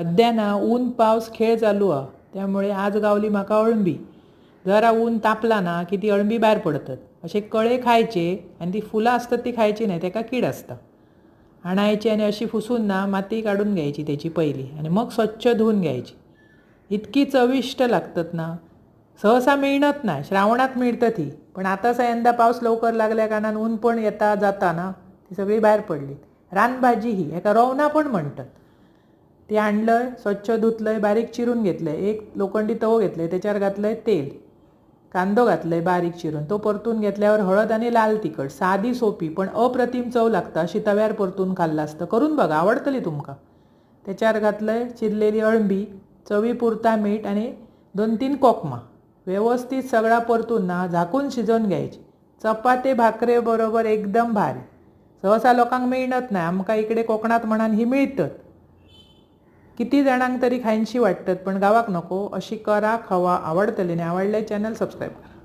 सध्या ना ऊन पावस खेळ चालू हा. त्यामुळे आज गावली म्हाका अळंबी. जरा ऊन तापला ना की ती अळंबी भायर पडतात. असे कळे खायचे आणि ती फुलं असतात ती खायची नाही त्याका कीड असता. आणायची आणि अशी फुसून ना माती काढून घ्यायची त्याची पहिली आणि मग स्वच्छ धुवून घ्यायची. इतकी चविष्ट लागतात ना. सहसा मिळणत ना श्रावणात मिळतं ती पण आता यंदा पाऊस लवकर लागल्या कारणान ऊन पण येता जाता ना ती सगळी बाहेर पडली. रानभाजी ही एका रवना पण म्हणतात. ते आणलंय स्वच्छ धुतलंय बारीक चिरून घेतलंय. एक लोखंडी तवो घेतलंय त्याच्यावर घातलंय तेल. कांदो घातलाय बारीक चिरून. तो परतून घेतल्यावर हळद आणि लाल तिखट. साधी सोपी पण अप्रतिम चव लागता. अशी तव्यावर परतून खाल्लं असतं. करून बघा आवडतली तुमका. त्याच्यावर घातलंय चिरलेली अळंबी चवीपुरता मीठ आणि दोन तीन कोकमा. व्यवस्थित सगळा परतून ना झाकून शिजवून घ्यायची. चपाती भाकरे बरोबर एकदम भारी. सहसा लोकांक मिळणत नाही. आमका इकडे कोकणात म्हणान ही मिळतच. किती जणांक तरी खायची वाटतात पण गावाक नको अशी करा खवा आवडतली आणि आवडले चॅनल सबस्क्राईब करा.